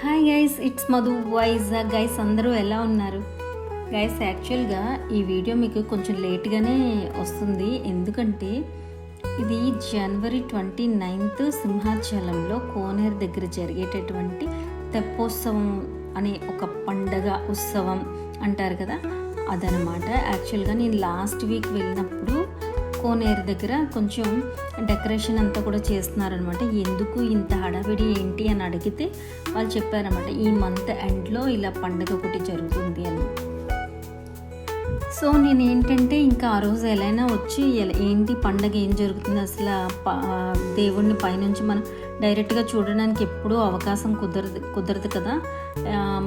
Hi guys it's Madhu Vizag guys అందరూ ఎలా ఉన్నారు? గైస్ యాక్చువల్గా ఈ వీడియో మీకు కొంచెం లేట్గానే వస్తుంది. ఎందుకంటే ఇది జనవరి ట్వంటీ నైన్త్ సింహాచలంలో కోనేరు దగ్గర జరిగేటటువంటి తెప్పోత్సవం అనే ఒక పండగ ఉత్సవం అంటారు కదా అదనమాట. యాక్చువల్గా నేను లాస్ట్ వీక్ వెళ్ళినప్పుడు కోనేరు దగ్గర కొంచెం డెకరేషన్ అంతా కూడా చేస్తున్నారనమాట. ఎందుకు ఇంత హడావిడి ఏంటి అని అడిగితే వాళ్ళు చెప్పారనమాట ఈ మంత్ ఎండ్లో ఇలా పండుగ ఒకటి జరుగుతుంది అని. సో నేను ఏంటంటే ఇంకా ఆ రోజు ఎలా వచ్చి ఎలా- ఏంటి పండగ ఏం జరుగుతుంది అసలు దేవుడిని ప- పైనుంచి మనం డైరెక్ట్గా చూడడానికి ఎప్పుడూ అవకాశం కుదరదు కుదరదు కదా.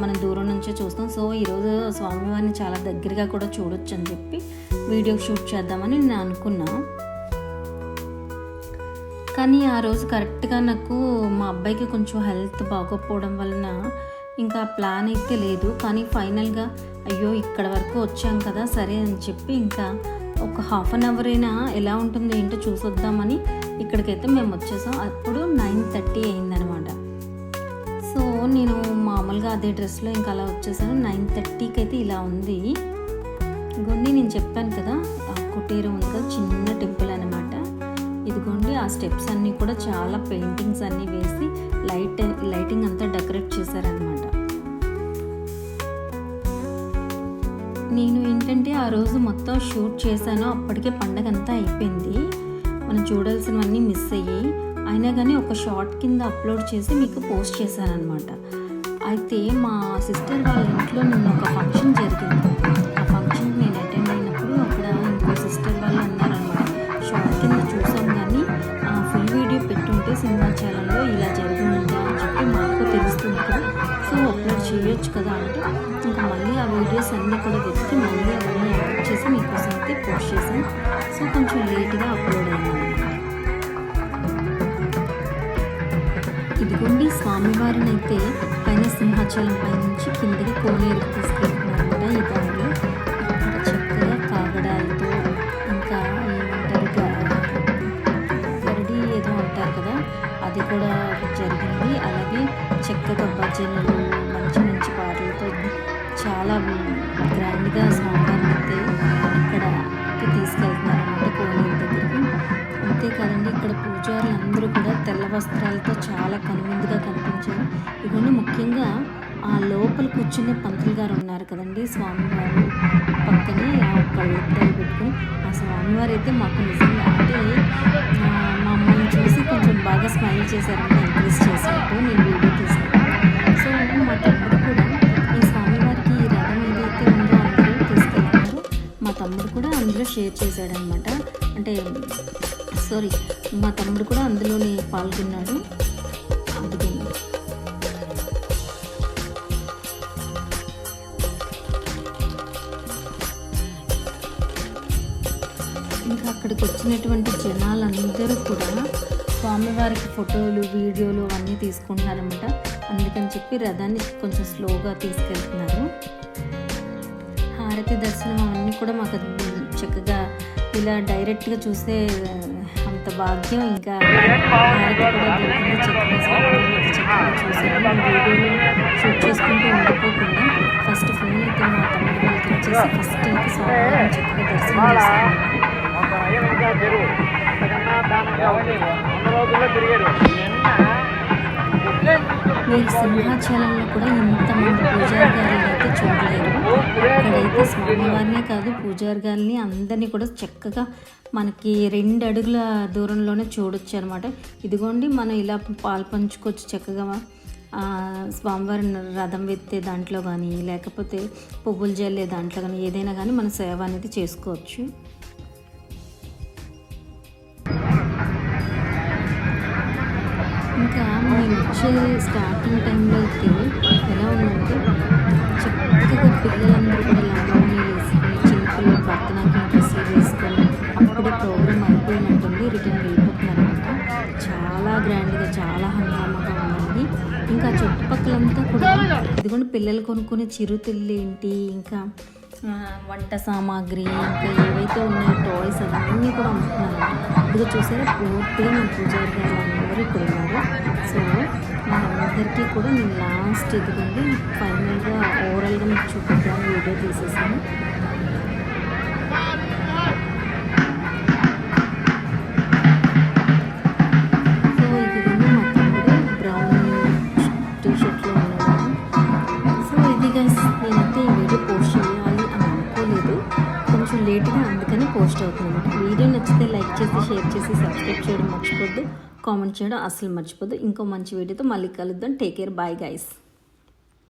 మనం దూరం నుంచే చూస్తాం. సో ఈరోజు స్వామివారిని చాలా దగ్గరగా కూడా చూడొచ్చు అని చెప్పి వీడియో షూట్ చేద్దామని నేను అనుకున్నా. కానీ ఆ రోజు కరెక్ట్గా నాకు మా అబ్బాయికి కొంచెం హెల్త్ బాగోకపోవడం వలన ఇంకా ప్లాన్ అయితే లేదు. కానీ ఫైనల్గా అయ్యో ఇక్కడ వరకు వచ్చాం కదా సరే అని చెప్పి ఇంకా ఒక హాఫ్ అన్ అవర్ అయినా ఎలా ఉంటుందో ఏంటో చూసొద్దామని ఇక్కడికైతే మేము వచ్చేసాం. అప్పుడు నైన్ థర్టీ అయిందనమాట. సో నేను మామూలుగా అదే డ్రెస్లో ఇంకా అలా వచ్చేసాను. నైన్ థర్టీకి అయితే ఇలా ఉంది. ఇదిగోండి నేను చెప్పాను కదా ఆ కుటీరం ఉంది కదా చిన్న టెంపుల్ అనమాట ఇదిగోండి ఆ స్టెప్స్ అన్నీ కూడా చాలా పెయింటింగ్స్ అన్నీ వేసి లైట్ లైటింగ్ అంతా డెకరేట్ చేశారనమాట నేను ఏంటంటే ఆ రోజు మొత్తం షూట్ చేశాను. అప్పటికే పండగ అంతా అయిపోయింది. మనం చూడాల్సినవన్నీ మిస్ అయ్యాయి. అయినా కానీ ఒక షార్ట్ కింద అప్లోడ్ చేసి మీకు పోస్ట్ చేశాను అనమాట అయితే మా సిస్టర్ వాళ్ళ ఇంట్లో నిన్న ఒక ఫంక్షన్ జరిగింది. ఆ ఫంక్షన్కి నేను అటెండ్ అయినప్పుడు అక్కడ ఇంకో సిస్టర్ వాళ్ళు అన్నారనమాట షార్ట్ కింద చూసాం కానీ ఆ ఫుల్ వీడియో పెట్టుంటే సింహాచలంలో ఇలా జరిగిందా అని చెప్పి మాకు తెలుస్తుంది కదా సో అప్లోడ్ చేయొచ్చు కదా అంటే ఇంకా మళ్ళీ ఆ వీడియోస్ అన్నీ కూడా వెతికి మళ్ళీ అవన్నీ యాడ్ చేసి మీకోసం అయితే పోస్ట్ చేశాను. సో కొంచెం లేట్గా అప్లోడ్ అయింది ఇదిగోండి స్వామివారిని అయితే పైన సింహాచలం పై నుంచి కిందకి కోనేరుకి తీసుకెళ్తున్నారన్నమాట ఈ దారిలో ఇక్కడ చక్కగా కాగడాలతో ఇంకా ఏమంటారు గరడి ఏదో అంటారు కదా అది కూడా జరిగింది. అలాగే చక్కగా భజనలు మంచి మంచి పాటలతో చాలా గ్రాండ్గా స్వామివారిని అయితే ఇక్కడకి తీసుకెళ్తున్నారనమాట కోనేరు దగ్గరికి. అంతేకాదండి ఇక్కడ పూజారులు అందరూ కూడా తెల్ల వస్త్రాలతో చాలా కనువిందుగా కనిపించారు ఇవన్నీ ముఖ్యంగా ఆ లోపల కూర్చునే పంతులు గారు ఉన్నారు కదండి స్వామివారు పక్కనే ఆ పెట్టుకుని. ఆ స్వామివారు అయితే మాకు నిజంగా అంటే మమ్మల్ని చూసి కొంచెం బాగా స్మైల్ చేశారంటే ఎంకరేజ్ చేసినట్టు నేను వీడియో తీసాను సో మా తమ్ముడు కూడా ఈ స్వామివారికి ఈ రథం ఏదైతే ఉందో అందరూ తీసుకెళ్తున్నారు మా తమ్ముడు కూడా అందులో షేర్ చేశాడనమాట అంటే సారీ మా తమ్ముడు కూడా అందులోనే పాల్గొన్నాడు. అక్కడికి వచ్చినటువంటి జనాలందరూ కూడా స్వామివారికి ఫోటోలు వీడియోలు అవన్నీ తీసుకుంటున్నారనమాట అందుకని చెప్పి రథాన్ని కొంచెం స్లోగా తీసుకెళ్తున్నారు. హారతి దర్శనం అవన్నీ కూడా మాకు చక్కగా ఇలా డైరెక్ట్గా చూసే అంత భాగ్యం. ఇంకా హారతి కూడా దొరికింది. చక్కగా స్వామివారికి చక్కగా షూట్ చేసుకుంటూ ఉండిపోకుండా ఫస్ట్ ఫోన్ అయితే మా తమ్ముడు వాళ్ళకి ఇచ్చేసి ఫస్ట్ అయితే స్వామివారిని చక్కగా దర్శనం చేసుకున్నాను ఒక అంతకన్నా దానంగా వంద రోజుల్లో సింహాచలంలో కూడా ఇంతమంది పూజారి గారిని అయితే చూడలేరు ఇక్కడైతే స్వామివారినే కాదు పూజారి గారిని అందరినీ కూడా చక్కగా మనకి రెండు అడుగుల దూరంలోనే చూడొచ్చు అనమాట ఇదిగోండి మనం ఇలా పాలు పంచుకోవచ్చు చక్కగా. స్వామివారిని స్వామివారి రథం వెత్తే దాంట్లో కానీ లేకపోతే పువ్వులు జల్లే దాంట్లో కానీ ఏదైనా కానీ మన సేవ అనేది చేసుకోవచ్చు. ఇంకా వచ్చే స్టార్టింగ్ టైంలో అయితే ఎలా ఉందంటే చక్కగా పిల్లలందరూ కూడా లంగావని వేసుకొని చిన్నపిల్లలు భరతనాట్యం డ్రెస్సులు వేసుకొని అప్పుడే ప్రోగ్రామ్ అయిపోయినట్టుంది రిటర్న్ వెళ్ళిపోతున్నారనమాట చాలా గ్రాండ్గా చాలా హంగామాగా ఉందండి. ఇంకా చుట్టుపక్కలంతా కూడా ఇదిగోండి పిల్లలు కొనుక్కునే చిరుతిళ్ళు ఏంటి ఇంకా వంట సామాగ్రి ఇంకా ఏవైతే ఉన్నాయో టాయ్స్ అవన్నీ కూడా అమ్ముతున్నారు ఇదిగో చూసారా పూర్తిగా మన పూజారి గారు అందరూ ఇక్కడ ఉన్నారు సో మా అందరికీ కూడా నేను లాస్ట్ ఇదిగోండి ఫైనల్గా ఓవరాల్గా మీకు చూపిద్దాం వీడియో తీసేసాను. అందుకని పోస్ట్ అవుతుంది వీడియో నచ్చితే లైక్ చేసి షేర్ చేసి సబ్స్క్రైబ్ చేయడం మర్చిపోద్దు. కామెంట్ చేయడం అసలు మర్చిపోద్దు. ఇంకో మంచి వీడియోతో మళ్ళీ కలుద్దాం. Take care. Bye guys